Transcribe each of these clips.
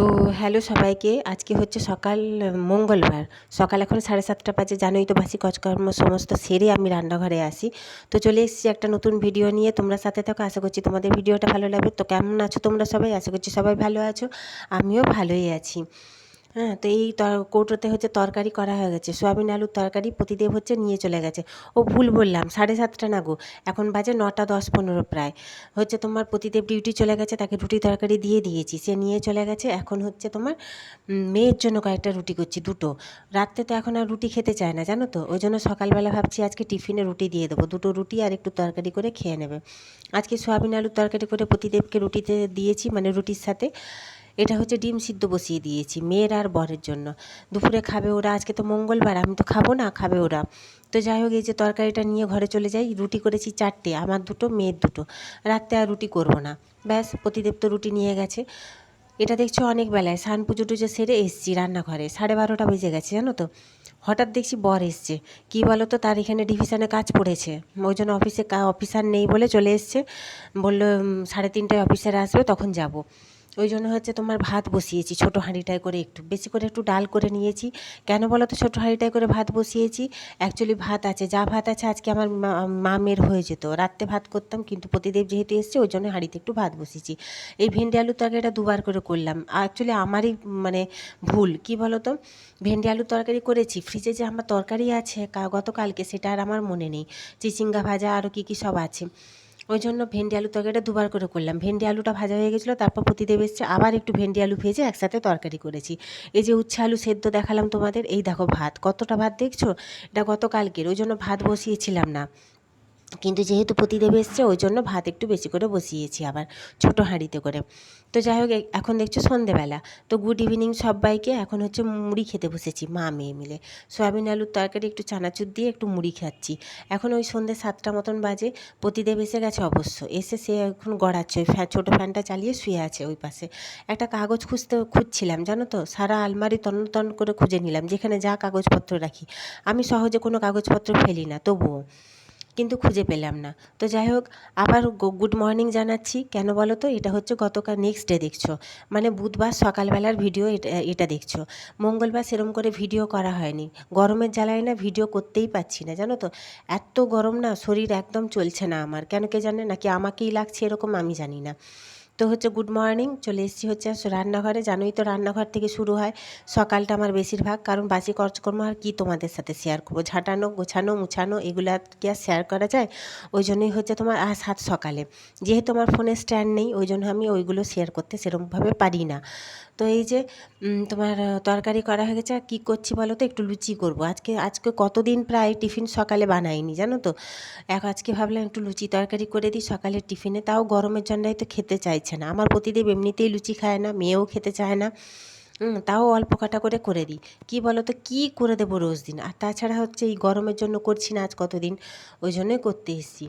তো হ্যালো সবাইকে, আজকে হচ্ছে সকাল, মঙ্গলবার। সকাল এখন সাড়ে সাতটা বাজে, জানোই তো বাসি কাজকর্ম সমস্ত সেরে আমি রান্নাঘরে আসি। তো চলে এসেছি একটা নতুন ভিডিও নিয়ে, তোমরা সাথে থাকো, আশা করছি তোমাদের ভিডিওটা ভালো লাগবে। তো কেমন আছো তোমরা সবাই? আশা করছি সবাই ভালো আছো, আমিও ভালোই আছি। হ্যাঁ তো এই কৌটোতে হচ্ছে তরকারি করা হয়ে গেছে। সোয়াবিন আলুর তরকারি প্রতিদেব হচ্ছে নিয়ে চলে গেছে। ও ভুল বললাম, সাড়ে সাতটা না গো? এখন বাজে নটা দশ পনেরো প্রায়। হচ্ছে তোমার প্রতিদেব ডিউটি চলে গেছে, তাকে রুটি তরকারি দিয়ে দিয়েছি। সে নিয়ে চলে গেছে, এখন হচ্ছে তোমার মেয়ের জন্য কয়েকটা রুটি করছি, দুটো। রাত্রে তো এখন আর রুটি খেতে চায় না, জানো তো? ওই জন্য সকালবেলা ভাবছি আজকে টিফিনে রুটি দিয়ে দেবো। দুটো রুটি আর একটু তরকারি করে খেয়ে নেবে। আজকে সোয়াবিন আলুর তরকারি করে প্রতিদেবকে রুটিতে দিয়েছি মানে রুটির সাথে। এটা হচ্ছে ডিম সিদ্ধ বসিয়ে দিয়েছি মেয়ের আর বরের জন্য। দুপুরে খাবে ওরা, আজকে তো মঙ্গলবার, আমি তো খাব না, খাবে ওরা। তো যাই হোক, এই যে তরকারিটা নিয়ে ঘরে চলে যাই, রুটি করেছি চারটে, আমার দুটো, মেয়ের দুটো। রাত্রে আর রুটি করব না। ব্যাস, প্রতিদেব তো রুটি নিয়ে গেছে। এটা দেখছ অনেক বেলায়, স্নান পুজো টুজো সেরে এসছি রান্নাঘরে। সাড়ে বারোটা বেজে গেছে, জানো তো? হঠাৎ দেখছি বর এসছে। কী বলো তো তার এখানে ডিভিশনে কাজ পড়েছে। ওই জন্য অফিসে অফিসার নেই বলে চলে এসছে। বলল সাড়ে তিনটায় অফিসার আসবে, তখন যাব। ওই জন্য হচ্ছে তোমার ভাত বসিয়েছি, ছোটো হাঁড়িটায় করে একটু। বেশি করে একটু ডাল করে নিয়েছি। কেন বলো তো ছোটো হাঁড়িটায় করে ভাত বসিয়েছি। অ্যাকচুয়ালি ভাত আছে, যা ভাত আছে আজকে আমার মা- মা মেয়ের হয়ে যেত। রাত্রে ভাত করতাম, কিন্তু প্রতিদেব যেহেতু এসছে, ওই জন্য হাঁড়িতে একটু ভাত বসিয়েছি। এই ভেন্ডি আলুর তরকারিটা দুবার করে করলাম। অ্যাকচুয়ালি আমারই মানে ভুল, কি বলো তো ভেন্ডি আলুর তরকারি করেছি ফ্রিজে যে আমার তরকারি আছে গতকালকে, সেটা আর আমার মনে নেই। চিচিঙ্গা ভাজা আরও কী কী সব আছে। ওই জন্য ভেন্ডি আলু তরকারিটা দুবার করে করলাম। ভেন্ডি আলুটা ভাজা হয়ে গেছিল, তারপর প্রতিদেব এসছে, আবার একটু ভেন্ডি আলু ভেজে একসাথে তরকারি করেছি। এই যে উচ্ছে আলু সেদ্ধ দেখালাম তোমাদের, এই দেখো ভাত, কতটা ভাত দেখছ? এটা গতকালকের ওই জন্য ভাত বসিয়েছিলাম না। কিন্তু যেহেতু প্রতিদেব এসছে, ওই জন্য ভাত একটু বেশি করে বসিয়েছি আবার ছোট হাঁড়িতে করে। তো যাই হোক এখন দেখছ সন্ধেবেলা। তো গুড ইভিনিং সবাইকে। এখন হচ্ছে মুড়ি খেতে বসেছি, মা মেয়ে মিলে। সয়াবিন আলুর তরকারি, একটু চানাচুর দিয়ে একটু মুড়ি খাচ্ছি। এখন ওই সন্ধে সাতটা মতন বাজে, প্রতিদেব এসে গেছে অবশ্য। এসে সে এখন গড়াচ্ছে, ওই ফ্যান ছোটো ফ্যানটা চালিয়ে শুয়ে আছে ওই পাশে। একটা কাগজ খুঁজতে খুঁজছিলাম, জানো তো? সারা আলমারি তন্ন তন্ন করে খুঁজে নিলাম, যেখানে যা কাগজপত্র রাখি। আমি সহজে কোনো কাগজপত্র ফেলি না, তবুও। কিন্তু খুঁজে পেলাম না। তো যাই হোক, আবার গুড মর্নিং জানাচ্ছি। কেন বলো তো? এটা হচ্ছে গতকাল নেক্সট ডে দেখছ। মানে বুধবার সকালবেলার ভিডিও এটা এটা দেখছ। মঙ্গলবার সেরম করে ভিডিও করা হয়নি। গরমের জ্বালায় না ভিডিও করতেই পাচ্ছি না, জানো তো? এত গরম না, শরীর একদম চলছে না আমার। কেন কে জানে? নাকি আমাকেই লাগছে এরকম আমি জানি না। তো হচ্ছে গুড মর্নিং চলে এসেছি হচ্ছে রান্নাঘরে। জানোই তো রান্নাঘর থেকে শুরু হয় সকালটা আমার বেশিরভাগ, কারণ বাসি কাজকর্ম আর কি তোমাদের সাথে শেয়ার করব। ঝাঁটানো, গোছানো, মুছানো, এগুলো কি আর শেয়ার করা যায়? ওই জন্যই হচ্ছে তোমার আর সাত সকালে। যেহেতু আমার ফোনে স্ট্যান্ড নেই, ওই জন্য আমি ওইগুলো শেয়ার করতে সেরকমভাবে পারি না। তো এই যে তোমার তরকারি করা হয়ে গেছে, আর কী করছি বলো তো? একটু লুচি করব। আজকে আজকে কতদিন প্রায় টিফিন সকালে বানাইনি, জানো তো? এক আজকে ভাবলাম একটু লুচি তরকারি করে দিই সকালের টিফিনে। তাও গরমের জন্যই তো খেতে চাইছে না। আমার প্রতিদেব এমনিতেই লুচি খায় না, মেয়েও খেতে চায় না। তাও অল্প কাটা করে করে দিই। কী বলো তো, কী করে দেবো রোজ দিন? আর তাছাড়া হচ্ছে এই গরমের জন্য করছি না আজ কতদিন? ওই জন্যই করতে এসেছি।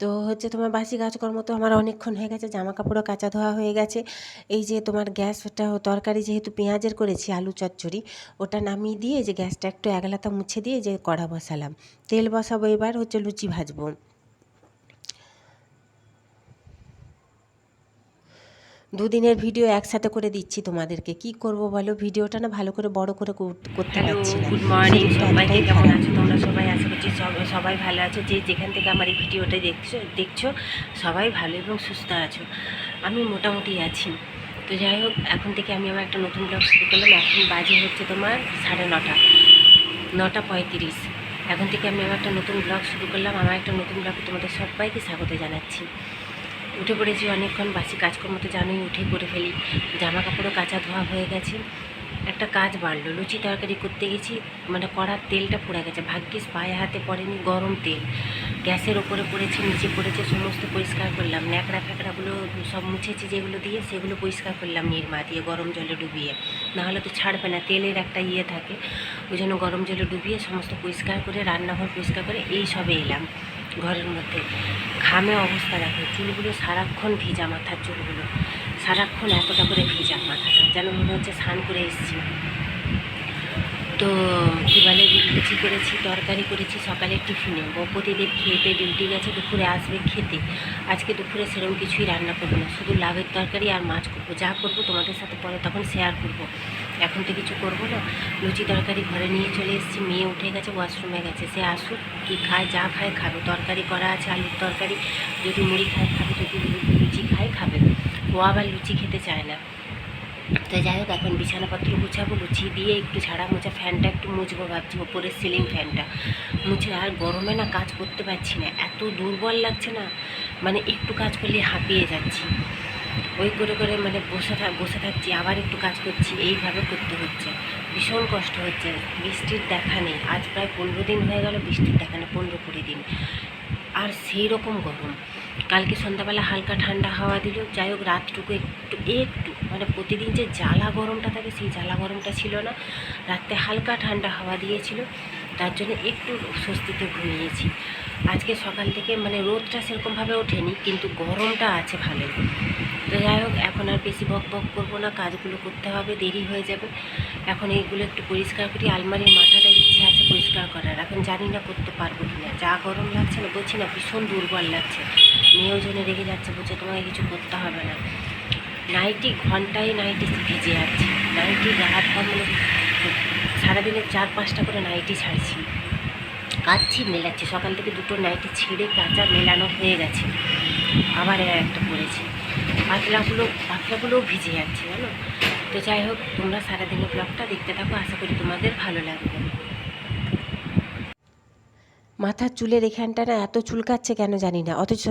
তো হচ্ছে তোমার বাসি কাজকর্ম তো আমার অনেকক্ষণ হয়ে গেছে জামা কাপড়ও কাচা ধোয়া হয়ে গেছে। এই যে তোমার গ্যাসটা তরকারি যেহেতু পেঁয়াজের করেছি আলু চচ্চড়ি ওটা নামিয়ে দিয়ে যে গ্যাসটা একটু একলাতা মুছে দিয়ে যে কড়া বসালাম। তেল বসাবো এবার হচ্ছে লুচি ভাজবো। দুদিনের ভিডিও একসাথে করে দিচ্ছি তোমাদেরকে কি করব বলো? ভিডিওটা না ভালো করে বড় করে করতে পারছি না। গুড মর্নিং সবাইকে কেমন আছো? তোমরা সবাই আশা করছি সবাই ভালো আছো? যে যেখান থেকে আমার এই ভিডিওটা দেখছ দেখছ, সবাই ভালো এবং সুস্থ আছো। আমি মোটামুটি আছি। তো যাই হোক, এখন থেকে আমি আমার একটা নতুন ব্লগ শুরু করলাম। এখন বাজে হচ্ছে তোমার সাড়ে নটা নটা পঁয়ত্রিশ। এখন থেকে আমি আমার একটা নতুন ব্লগ শুরু করলাম। আমার একটা নতুন ব্লগে তোমাদের সবাইকে স্বাগত জানাচ্ছি। উঠে পড়েছি অনেকক্ষণ, বাসি কাজকর্ম তো জানোই, উঠে করে ফেলি। জামা কাপড়ও কাঁচা ধোয়া হয়ে গেছে। একটা কাজ বাড়লো, লুচি তরকারি করতে গেছি মানে কড়ার তেলটা পড়ে গেছে, ভাগ্যিস পায়ে হাতে পড়েনি গরম তেল। গ্যাসের ওপরে পড়েছে, নিচে পড়েছে, সমস্ত পরিষ্কার করলাম, ন্যাকড়া ফ্যাকড়াগুলো সব মুছেছি যেগুলো দিয়ে, সেগুলো পরিষ্কার করলাম নির্মা দিয়ে গরম জলে ডুবিয়ে। নাহলে তো ছাড়বে না, তেলের একটা ইয়ে থাকে, ওই জন্য গরম জলে ডুবিয়ে সমস্ত পরিষ্কার করে, রান্নাঘর পরিষ্কার করে এই সবে এলাম ঘরের মধ্যে। ঘামে অবস্থা দেখো, চুলগুলো সারাক্ষণ ভিজা মাথার চুলগুলো। সারাক্ষণ এতটা করে ভেজা মাথাটা, যেন মনে হচ্ছে স্নান করে এসেছি। তো কী বলে, লুচি করেছি, তরকারি করেছি, সকালে টিফিনে। বৌপতিদেব খেতে ডিউটি গেছে, দুপুরে আসবে খেতে। আজকে দুপুরে সেরকম কিছুই রান্না করব না, শুধু লাভের তরকারি আর মাছ করব। যা করব তোমাদের সাথে পরে তখন শেয়ার করব। এখন তো কিছু করব না। লুচি তরকারি ঘরে নিয়ে চলে এসেছি, মেয়ে উঠে গেছে ওয়াশরুমে গেছে। সে আসুক, কি খায়, যা খায় খাবে। তরকারি করা আছে, আলুর তরকারি, যদি মুড়ি খায় খাবে, যদি ও আবার লুচি খেতে চায় না। তো যাই হোক, এখন বিছানাপত্র গুছাবো, গুছিয়ে দিয়ে একটু ঝাড়া মোছা ফ্যানটা একটু মুছবো ভাবছি, ওপরের সিলিং ফ্যানটা। মুছে, আর গরমে না কাজ করতে পারছি না, এত দুর্বল লাগছে না মানে একটু কাজ করলে হাঁপিয়ে যাচ্ছি। ওই করে করে মানে বসে থাক বসে থাকছি, আবার একটু কাজ করছি, এইভাবে করতে হচ্ছে। ভীষণ কষ্ট হচ্ছে, বৃষ্টির দেখা নেই, আজ প্রায় পনেরো দিন হয়ে গেল বৃষ্টির দেখা নেই, পনেরো কুড়ি দিন। আর সেই রকম গরম। কালকে সন্ধ্যাবেলা হালকা ঠান্ডা হাওয়া দিল। যাই হোক, রাতটুকু একটু একটু মানে প্রতিদিন যে জ্বালা গরমটা থাকে, সেই জ্বালা গরমটা ছিল না। রাতে হালকা ঠান্ডা হাওয়া দিয়েছিল, তার জন্য একটু স্বস্তিতে ঘুমিয়েছি। আজকে সকাল থেকে মানে রোদটা সেরকমভাবে ওঠেনি, কিন্তু গরমটা আছে ভালোই। তো যাই হোক, এখন আর বেশি বক বক করব না, কাজগুলো করতে হবে, দেরি হয়ে যাবে। এখন এইগুলো একটু পরিষ্কার করি, আলমারির মাথাটা পরিষ্কার করার। এখন জানি না করতে পারব কি না যা গরম লাগছে না, বলছি না, ভীষণ দুর্বল লাগছে। মেয়েও জন্য রেগে যাচ্ছে, বলছে তোমাকে কিছু করতে হবে না। নাইটি, ঘন্টায় নাইটি ভিজে যাচ্ছে। নাইটি রাত পর মানে সারাদিনে চার পাঁচটা করে নাইটি ছাড়ছি। কাচ্ছি মেলাচ্ছি। সকাল থেকে দুটো নাইটি ছিঁড়ে কাঁচা মেলানো হয়ে গেছে। আবার একটা পড়েছে পাতলাগুলো, পাতলাগুলোও ভিজে যাচ্ছে, জানো? তো যাই হোক, তোমরা সারাদিনের ব্লগটা দেখতে থাকো, আশা করি তোমাদের ভালো লাগবে। মাথার চুলের এখানটা না এত চুলকাচ্ছে কেন জানি না। অথচ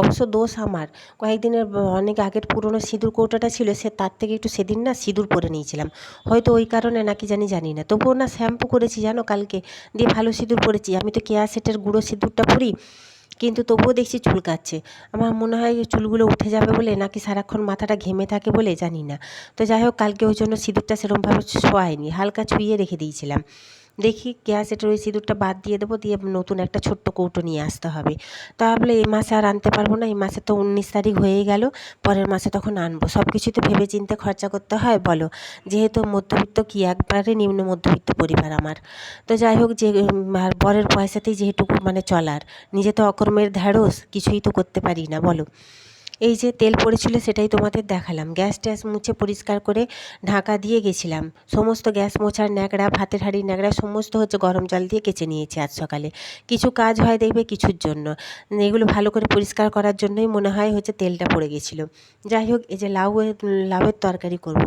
অবশ্য দোষ আমার। কয়েকদিনের অনেক আগের পুরনো সিঁদুর কৌটোটা ছিল, সে তার থেকে একটু সেদিন না সিঁদুর পরে নিয়েছিলাম। হয়তো ওই কারণে নাকি জানি জানি না। তবুও না শ্যাম্পু করেছি, জানো, কালকে। দিয়ে ভালো সিঁদুর পরেছি। আমি তো কেয়া সেটের গুঁড়ো সিঁদুরটা পরি, কিন্তু তবুও দেখছি চুলকাচ্ছে। আমার মনে হয় চুলগুলো উঠে যাবে বলে নাকি সারাক্ষণ মাথাটা ঘেমে থাকে বলে জানি না। তো যাই হোক, কালকে ওই জন্য সিঁদুরটা সেরকমভাবে ছোঁয়াইনি হালকা ছুঁয়ে রেখে দিয়েছিলাম। দেখি গ্যাস এটার ওই সিঁদুরটা বাদ দিয়ে দেবো, দিয়ে নতুন একটা ছোট্ট কৌটো নিয়ে আসতে হবে। তাহলে এই মাসে আর আনতে পারব না, এই মাসে তো উনিশ তারিখ হয়েই গেল, পরের মাসে তখন আনব। সব কিছুতে ভেবে চিন্তে খরচা করতে হয়, বলো। যেহেতু মধ্যবিত্ত কি একবারে নিম্ন মধ্যবিত্ত পরিবার আমার। তো যাই হোক, যে আর বরের পয়সাতেই যেহেতুকু মানে চলার, নিজে তো অকর্মের ঢ্যাঁড়স কিছুই তো করতে পারি না, বলো। এই যে তেল পড়েছিল সেটাই তোমাদের দেখালাম। গ্যাস ট্যাস মুছে পরিষ্কার করে ঢাকা দিয়ে গেছিলাম। সমস্ত গ্যাস মোছার ন্যাকড়া, ভাতের হাঁড়ির ন্যাকড়া, সমস্ত হচ্ছে গরম জল দিয়ে কেচে নিয়েছি আজ সকালে। কিছু কাজ হয় দেখবে কিছুর জন্য। এগুলো ভালো করে পরিষ্কার করার জন্যই মনে হয় হচ্ছে তেলটা পড়ে গেছিল। যাই হোক, এই যে লাউ, লাউয়ের তরকারি করব।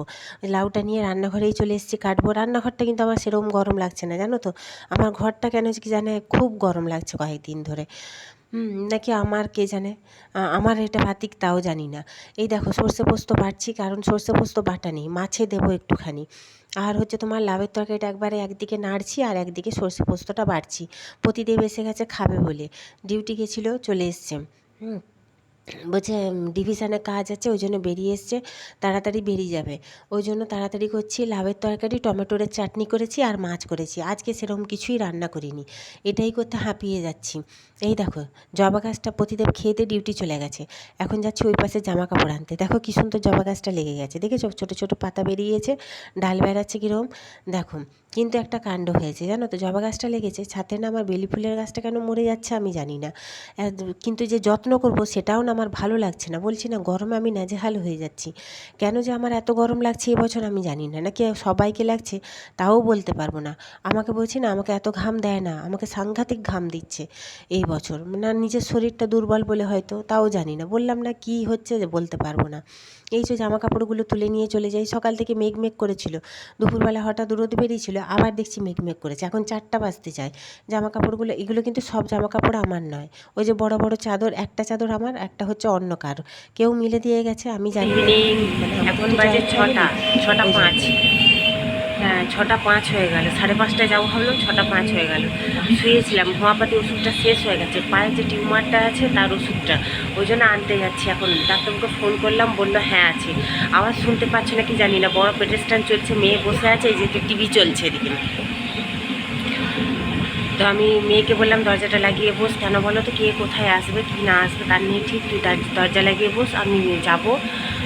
লাউটা নিয়ে রান্নাঘরেই চলে এসেছি কাটবো। রান্নাঘরটা কিন্তু আমার সেরকম গরম লাগছে না, জানো তো? আমার ঘরটা কেন কি জানে, খুব গরম লাগছে কয়েকদিন ধরে। হুম, নাকি আমার কে জানে? আমার এটা ভাতিক তাও জানি না। এই দেখো, সর্ষে পোস্ত বাটছি, কারণ সর্ষে পোস্ত বাটা নেই, মাছে দেবো একটুখানি। আর হচ্ছে তোমার লাভের তরকারিটা একবারে একদিকে নাড়ছি আর একদিকে সর্ষে পোস্তটা বাটছি। প্রতিদেব এসে গেছে খাবে বলে। ডিউটি গেছিল, চলে এসছে। হুম, বলছে ডিভিশনে কাজ আছে, ওই জন্য বেরিয়ে এসছে, তাড়াতাড়ি বেরিয়ে যাবে। ওই জন্য তাড়াতাড়ি করছি লাভের তরকারি টমেটোর চাটনি করেছি আর মাছ করেছি। আজকে সেরকম কিছুই রান্না করিনি। এটাই করতে হাঁপিয়ে যাচ্ছি। এই দেখো, জবা গাছটা প্রতিদেব খেয়েতে ডিউটি চলে গেছে। এখন যাচ্ছি ওই পাশে জামা কাপড় আনতে। দেখো কি সুন্দর জবা গাছটা লেগে গেছে। দেখেছ? ছোটো ছোটো পাতা বেরিয়েছে, ডাল বেড়াচ্ছে কীরকম দেখো, কিন্তু একটা কাণ্ড হয়েছে, জানো তো? জবা গাছটা লেগেছে, ছাতে না আমার বেলি ফুলের গাছটা কেন মরে যাচ্ছে আমি জানি না। কিন্তু যে যত্ন করব সেটাও না আমার ভালো লাগছে না। বলছি না, গরমে আমি নাজেহাল হয়ে যাচ্ছি। কেন যে আমার এত গরম লাগছে এবছর আমি জানি না। নাকি সবাইকে লাগছে? তাও বলতে পারব না। আমাকে বলছি না, আমাকে এত ঘাম দেয় না, আমাকে সাংঘাতিক ঘাম দিচ্ছে। এই বছর। না নিজের শরীরটা দুর্বল বলে হয়তো তাও জানি না। বললাম না কি হচ্ছে যে বলতে পারব না। এই যে জামা কাপড়গুলো তুলে নিয়ে চলে যাই সকাল থেকে মেঘ মেঘ করেছিল। দুপুরবেলা হঠাৎ রোদ বেরিয়েছিল আবার দেখছি মেঘ মেঘ করেছে। এখন চারটা বাজতে চায়। জামা কাপড়গুলো এগুলো কিন্তু সব জামা কাপড় আমার নয়। ওই যে বড় বড় চাদর একটা চাদর আমার একটা হচ্ছে অন্য কার। কেউ মিলে দিয়ে গেছে আমি জানি মানে আমার এখন বাজে ছটা ছটা পাঁচ। ছটা পাঁচ হয়ে গেল। সাড়ে পাঁচটায় যাব ভাবলাম, ছটা পাঁচ হয়ে গেল। শুয়েছিলাম হোমিওপ্যাথি ওষুধটা শেষ হয়ে গেছে। পায়ে যে টিউমারটা আছে, তার ওষুধটা। ওই জন্য আনতে যাচ্ছি এখন। ডাক্তারবাবুকে ফোন করলাম, বলল হ্যাঁ আছে। আওয়াজ শুনতে পাচ্ছ নাকি জানি না। বড় পেটের স্ট্যান্ড চলছে, মেয়ে বসে আছে, এই যে টিভি চলছে এদিকে। তো আমি মেয়েকে বললাম, দরজাটা লাগিয়ে বস। কেন বলো তো, কে কোথায় আসবে, কি না আসবে, তার নিয়ে ঠিক তুই দর- দরজা লাগিয়ে বস, আমি যাব।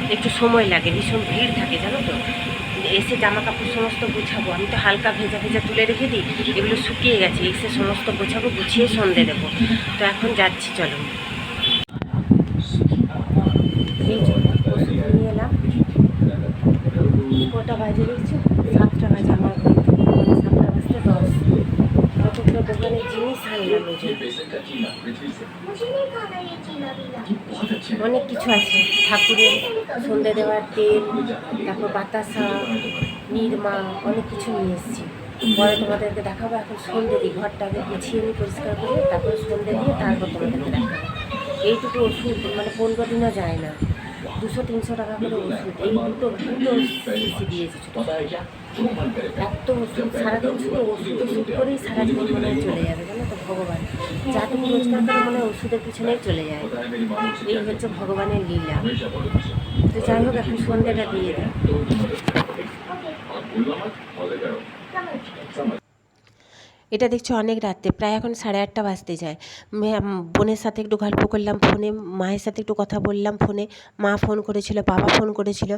একটু সময় লাগে, ভীষণ ভিড় থাকে, জানো তো? এসে জামা কাপড় সমস্ত গোছাবো আমি তো হালকা ভেজা ভেজা তুলে রেখে দিই, এগুলো শুকিয়ে গেছে, এসে সমস্ত গোছাবো গুছিয়ে সন্ধে দেবো। তো এখন যাচ্ছি, চলো। ওষুধ নিয়ে এলাম। কটা বাজে অনেক কিছু আছে। ঠাকুরের সন্ধে দেওয়ার তেল, তারপর বাতাসা, নির্মা, অনেক কিছু নিয়ে এসেছি। পরে তোমাদেরকে দেখাবো এখন সন্ধে দিই, ঘরটাকে গুছিয়ে নিই পরিষ্কার করে তারপরে সন্ধে দিয়ে তারপর তোমাদেরকে দেখাবো। এইটুকু ওষুধ মানে পনেরো দিনও যায় না। দুশো তিনশো টাকা করে ওষুধ। এই দুটো দুটো শিশি দিয়েছে ছোটো এত ওষুধ সারাদিন শুধু ওষুধ ওষুধ করেই সারাদিন মনে হয় চলে যাবে জানো তো ভগবান। যা তুমি রোজগার করে মনে হয় ওষুধের পিছনেই চলে যায়। এই হচ্ছে ভগবানের লীলা। তো যাই হোক এখন সন্ধ্যেটা দিয়ে দিই। এটা দেখছ অনেক রাত্রে, প্রায় এখন সাড়ে আটটা বাজতে যায়। বোনের সাথে একটু গল্প করলাম, ফোনে মায়ের সাথে একটু কথা বললাম, ফোনে মা ফোন করেছিল, বাবা ফোন করেছিল।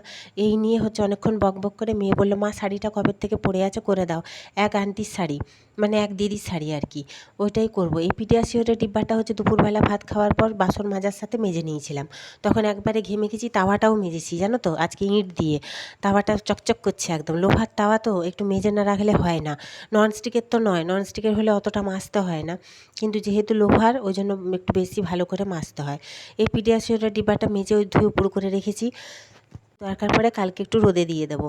এই নিয়ে হচ্ছে অনেকক্ষণ বক বক করে মেয়ে বলল, মা, শাড়িটা কবের থেকে পড়ে আছে? করে দাও। এক আন্টির শাড়ি মানে এক দিদির শাড়ি আর কি। ওইটাই করব। এই পিডিয়াশিওরের ডিব্বাটা হচ্ছে দুপুরবেলা ভাত খাওয়ার পর বাসন মাজার সাথে মেজে নিয়েছিলাম। তখন একবারে ঘেমে গেছি তাওয়াটাও মেজেছি, জানো তো? আজকে ইঁট দিয়ে। তাওয়াটা চকচক করছে একদম। লোহার তাওয়া তো একটু মেজে না রাখলে হয় না। ননস্টিকের তো নয় ননস্টিকের হলে অতটা মাজতে হয় না। কিন্তু যেহেতু লোহার ওই জন্য একটু বেশি ভালো করে মাজতে হয়। এই পিডিয়াশিওরের ডিব্বাটা মেজে ওই ধুয়ে উপর করে রেখেছি। দরকার পরে কালকে একটু রোদে দিয়ে দেবো।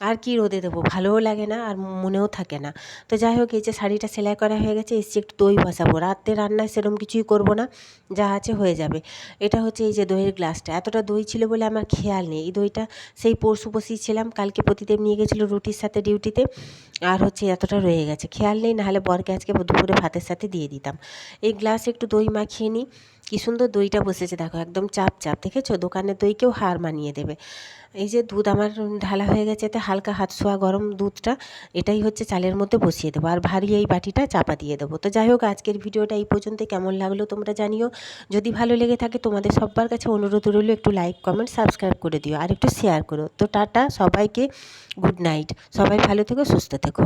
আর কি রোদে দেবো? ভালোও লাগে না আর মনেও থাকে না। তো যাই হোক, এই যে শাড়িটা সেলাই করা হয়ে গেছে, এসছি একটু দই বসাবো। রাত্রে রান্নায় সেরকম কিছুই করব না, যা আছে হয়ে যাবে। এটা হচ্ছে এই যে দইয়ের গ্লাসটা। এতটা দই ছিল বলে আমার খেয়াল নেই। এই দইটা সেই পরশু বসিয়েছিলাম কালকে প্রতিদেব নিয়ে গেছিল রুটির সাথে, ডিউটিতে। আর হচ্ছে এতটা রয়ে গেছে। খেয়াল নেই, নাহলে বরকে আজকে দুপুরে ভাতের সাথে দিয়ে দিতাম। এই গ্লাসে একটু দই মাখিয়ে নিই। কী সুন্দর দইটা বসেছে, দেখো একদম চাপ চাপ, দেখেছ? দোকানের দইকেও হার মানিয়ে দেবে। এই যে দুধ আমার ঢালা হয়ে গেছে, এতে হালকা হাত শোয়া গরম দুধটা, এটাই হচ্ছে চালের মধ্যে বসিয়ে দেবো। আর ভারী এই বাটিটা চাপা দিয়ে দেবো। তো যাই হোক, আজকের ভিডিওটা এই পর্যন্ত কেমন লাগল তোমরা জানিও। যদি ভালো লেগে থাকে, তোমাদের সবার কাছে অনুরোধ রইল, একটু লাইক কমেন্ট সাবস্ক্রাইব করে দিও। আর একটু শেয়ার করো। তো টাটা, সবাইকে গুড নাইট সবাই ভালো থেকো, সুস্থ থেকো।